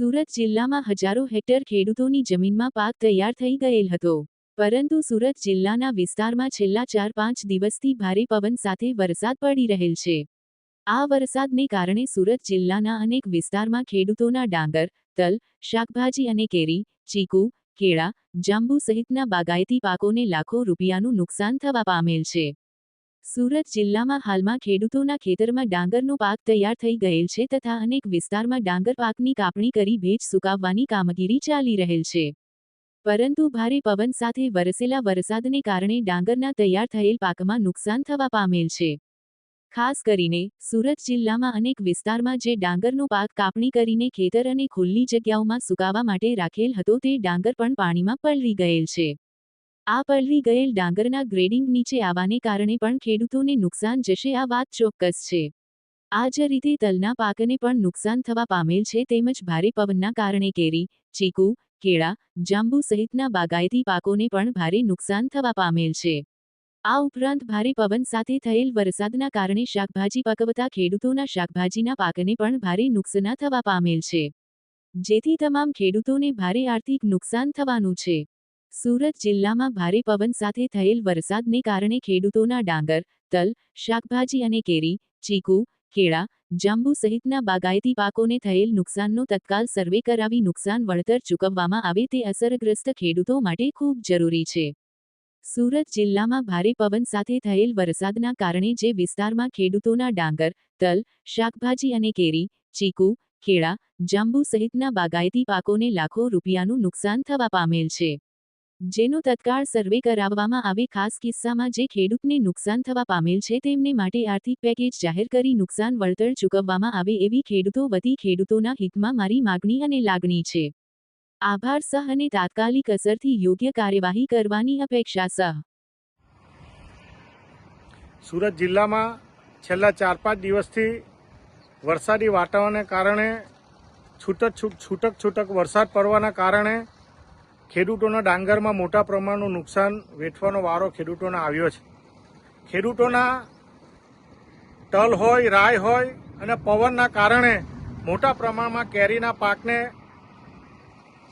સુરત જિલ્લામાં હજારો હેક્ટર ખેડૂતોની જમીનમાં પાક તૈયાર થઈ ગયેલ હતો. પરંતુ સુરત જિલ્લાના વિસ્તારમાં છેલ્લા ચાર પાંચ દિવસથી ભારે પવન સાથે વરસાદ પડી રહેલ છે. આ વરસાદને કારણે સુરત જિલ્લાના અનેક વિસ્તારમાં ખેડૂતોના ડાંગર, તલ, શાકભાજી અને કેરી, ચીકુ, કેળા, જાંબુ સહિતના બાગાયતી પાકોને લાખો રૂપિયાનું નુકસાન થવા પામેલ છે. સુરત જિલ્લામાં હાલમાં ખેડૂતોના ખેતરમાં ડાંગરનો પાક તૈયાર થઈ ગયેલ છે તથા અનેક વિસ્તારમાં ડાંગર પાકની કાપણી કરી ભેજ સુકાવવાની કામગીરી ચાલી રહેલ છે. પરંતુ ભારે પવન સાથે વરસેલા વરસાદને કારણે ડાંગરના તૈયાર થયેલ પાકમાં નુકસાન થવા પામેલ છે. ખાસ કરીને સુરત જિલ્લામાં અનેક વિસ્તારમાં જે ડાંગરનો પાક કાપણી કરીને ખેતર અને ખુલ્લી જગ્યાઓમાં સુકાવા માટે રાખેલ હતો તે ડાંગર પણ પાણીમાં પલળી ગયેલ છે. આ પલળી ગયેલ ડાંગરના ગ્રેડિંગ નીચે આવવાને કારણે પણ ખેડૂતોને નુકસાન જશે આ વાત ચોક્કસ છે. આ જ રીતે તલના પાકને પણ નુકસાન થવા પામેલ છે તેમજ ભારે પવનના કારણે કેરી, ચીકુ, કેળા, જાંબુ સહિતના બાગાયતી પાકોને પણ ભારે નુકસાન થવા પામેલ છે. આ ઉપરાંત ભારે પવન સાથે થયેલ વરસાદના કારણે શાકભાજી પકવતા ખેડૂતોના શાકભાજીના પાકને પણ ભારે નુકસાન થવા પામેલ છે. જેથી તમામ ખેડૂતોને ભારે આર્થિક નુકસાન થવાનું છે. સુરત જિલ્લામાં ભારે પવન સાથે થયેલ વરસાદને કારણે ખેડૂતોના ડાંગર, તલ, શાકભાજી અને કેરી, ચીકુ, કેળા, જાંબુ સહિતના બાગાયતી પાકોને થયેલ નુકસાનનો તત્કાલ સર્વે કરાવી નુકસાન વળતર ચૂકવવામાં આવે તે અસરગ્રસ્ત ખેડૂતો માટે ખૂબ જરૂરી છે. સુરત જિલ્લામાં ભારે પવન સાથે થયેલ વરસાદના કારણે જે વિસ્તારમાં ખેડૂતોના ડાંગર, તલ, શાકભાજી અને કેરી, ચીકુ, કેળા, જાંબુ સહિતના બાગાયતી પાકોને લાખો રૂપિયાનું નુકસાન થવા પામેલ છે. જેનો તત્કાળ સર્વે કરાવવામાં આવે ખાસ કિસ્સામાં જે ખેડૂતને નુકસાન થવા પામેલ છે તેમને માટે આર્થિક પેકેજ જાહેર કરી નુકસાન વળતર ચૂકવવામાં આવે એવી ખેડૂતો વતી ખેડૂતોના હિતમાં મારી માગણી અને લાગણી છે. આભાર સહ અને તાત્કાલિક અસરથી યોગ્ય કાર્યવાહી કરવાની અપેક્ષા સહ. સુરત જિલ્લામાં છેલ્લા ચાર પાંચ દિવસથી વરસાદી વાતાવરણને કારણે છૂટક છૂટ છૂટક છૂટક વરસાદ પડવાના કારણે ખેડૂતોના ડાંગરમાં મોટા પ્રમાણનું નુકસાન વેઠવાનો વારો ખેડૂતોને આવ્યો છે. ખેડૂતોના તલ હોય રાય હોય અને પવનના કારણે મોટા પ્રમાણમાં કેરીના પાકને,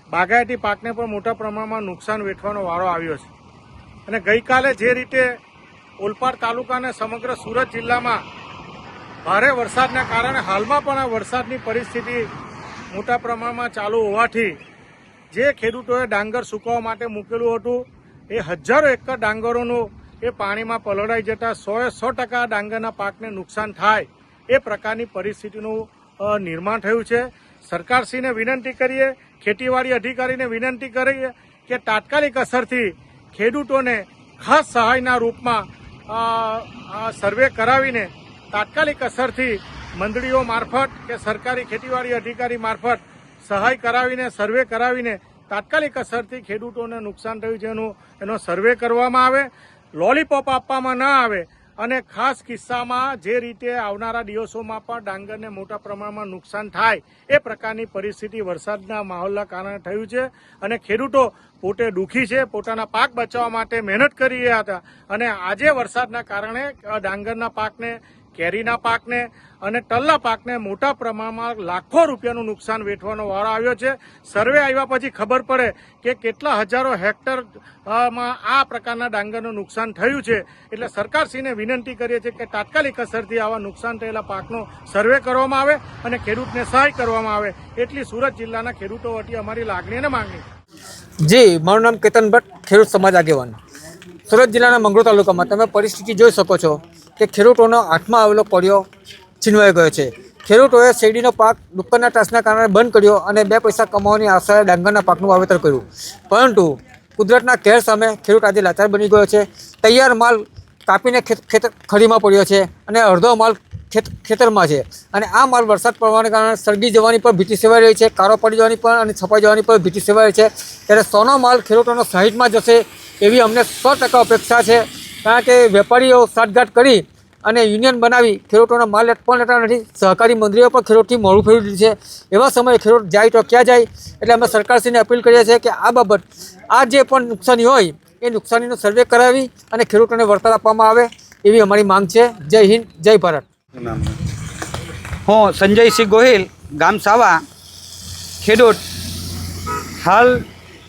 બાગાયતી પાકને પણ મોટા પ્રમાણમાં નુકસાન વેઠવાનો વારો આવ્યો છે. અને ગઈકાલે જે રીતે ઓલપાડ તાલુકા અને સમગ્ર સુરત જિલ્લામાં ભારે વરસાદના કારણે હાલમાં પણ આ વરસાદની પરિસ્થિતિ મોટા પ્રમાણમાં ચાલુ હોવાથી જે ખેડૂતોએ ડાંગર સૂકવવા માટે મૂકેલું હતું, એ હજારો એકર ડાંગરોનું એ પાણીમાં પલળાઈ જતા સોએ સો ટકા ડાંગરના પાકને નુકસાન થાય એ પ્રકારની પરિસ્થિતિનું નિર્માણ થયું છે. સરકારશ્રીને વિનંતી કરીએ, ખેતીવાડી અધિકારીને વિનંતી કરીએ કે તાત્કાલિક અસરથી ખેડૂતોને ખાસ સહાયના રૂપમાં સર્વે કરાવીને તાત્કાલિક અસરથી મંડળીઓ મારફત કે સરકારી ખેતીવાડી અધિકારી મારફત સહાય કરાવીને, સર્વે કરાવીને તાત્કાલિક અસરથી ખેડૂતોને નુકસાન થયું છે એનું, એનો સર્વે કરવામાં આવે, લોલીપોપ આપવામાં ન આવે અને ખાસ કિસ્સામાં જે રીતે આવનારા દિવસોમાં પણ ડાંગરને મોટા પ્રમાણમાં નુકસાન થાય એ પ્રકારની પરિસ્થિતિ વરસાદના માહોલના કારણે થયું છે અને ખેડૂતો પોતે દુઃખી છે, પોતાના પાક બચાવવા માટે મહેનત કરી રહ્યા હતા અને આજે વરસાદના કારણે ડાંગરના પાકને, કેરીના પાકને અને તલના પાકને મોટા પ્રમાણમાં લાખો રૂપિયાનું નુકસાન વેઠવાનો વારો આવ્યો છે. સર્વે આવ્યા પછી ખબર પડે કે કેટલા હજારો હેક્ટરમાં આ પ્રકારના ડાંગરનું નુકસાન થયું છે. એટલે સરકારશ્રીને વિનંતી કરીએ છીએ કે તાત્કાલિક અસરથી આવા નુકસાન થયેલા પાકનો સર્વે કરવામાં આવે અને ખેડૂતને સહાય કરવામાં આવે. એટલી સુરત જિલ્લાના ખેડૂતો વતી અમારી લાગણી અને માંગણી. જી, મારું નામ કેતન ભટ્ટ, ખેડૂત સમાજ આગેવાન. સુરત જિલ્લાના મંગળો તાલુકામાં તમે પરિસ્થિતિ જોઈ શકો છો કે ખેડૂતોનો હાથમાં આવેલો કોળિયો છીનવાઈ ગયો છે. ખેડૂતોએ શેરડીનો પાક ડુક્કરના ત્રાસના કારણે બંધ કર્યો અને બે પૈસા કમાવાની આશાએ ડાંગરના પાકનું વાવેતર કર્યું. પરંતુ કુદરતના કેર સામે ખેડૂત આજે લાચાર બની ગયો છે. તૈયાર માલ કાપીને ખેત ખેતર ખડીમાં પડ્યો છે અને અડધો માલ ખેત, ખેતરમાં છે. અને આ માલ વરસાદ પડવાને કારણે સળગી જવાની પણ ભીતિ સેવાઈ રહી છે કારો પડી જવાની પણ અને છપાઈ જવાની પણ ભીતિ સેવાઈ રહી છે. ત્યારે સોનો માલ ખેડૂતોનો સાહીઠમાં જશે એવી અમને સો ટકા અપેક્ષા છે. કારણ કે વેપારીઓ સાઠગાંઠ કરી અને યુનિયન બનાવી ખેડૂતોનો માલ પણ લેતા નથી. સહકારી મંત્રીઓ પણ ખેડૂતથી મોડું ફેરવી દીધું છે. એવા સમયે ખેડૂત જાય તો ક્યાં જાય? એટલે અમે સરકારશ્રીને અપીલ કરીએ છીએ કે આ બાબત આ જે પણ નુકસાની હોય એ નુકસાનીનો સર્વે કરાવી અને ખેડૂતોને વળતર આપવામાં આવે એવી અમારી માંગ છે. જય હિન્દ જય ભારત. હું સંજયસિંહ ગોહિલ ગામ સાવા ખેડૂત. હાલ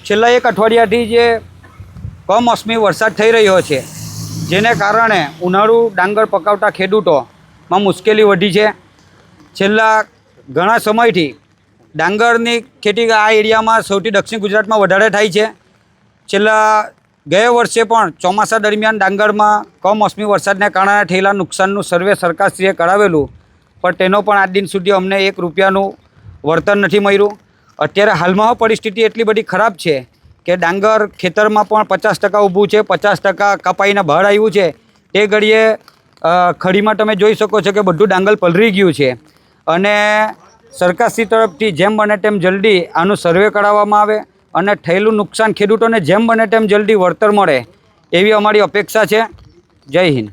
છેલ્લા એક અઠવાડિયાથી જે કમોસમી વરસાદ થઈ રહ્યો છે. જેને કારણે ઉનાળુ ડાંગર પકાવતા ખેડૂતોમાં મુશ્કેલી વધી છે. છેલ્લા ઘણા સમયથી ડાંગરની ખેતી આ એરિયામાં સૌથી દક્ષિણ ગુજરાતમાં વધારે થાય છે. છેલ્લા ગયા વર્ષે પણ ચોમાસા દરમિયાન ડાંગરમાં કમોસમી વરસાદને કારણે થયેલા નુકસાનનું સર્વે સરકારશ્રીએ કરાવેલું, પણ તેનો પણ આજ દિન સુધી અમને એક રૂપિયાનું વળતર નથી મળ્યું. અત્યારે હાલમાં પરિસ્થિતિ એટલી બધી ખરાબ છે કે ડાંગર ખેતરમાં પણ પચાસ ટકા ઊભું છે, પચાસ ટકા કપાઈને બહાર આવ્યું છે. તે ઘડીએ ખડીમાં તમે જોઈ શકો છો કે બધું ડાંગર પલરી ગયું છે. અને સરકારશ્રી તરફથી જેમ બને તેમ જલ્દી આનું સર્વે કરાવવામાં આવે અને થયેલું નુકસાન ખેડૂતોને જેમ બને તેમ જલ્દી વળતર મળે એવી અમારી અપેક્ષા છે. જય હિન્દ.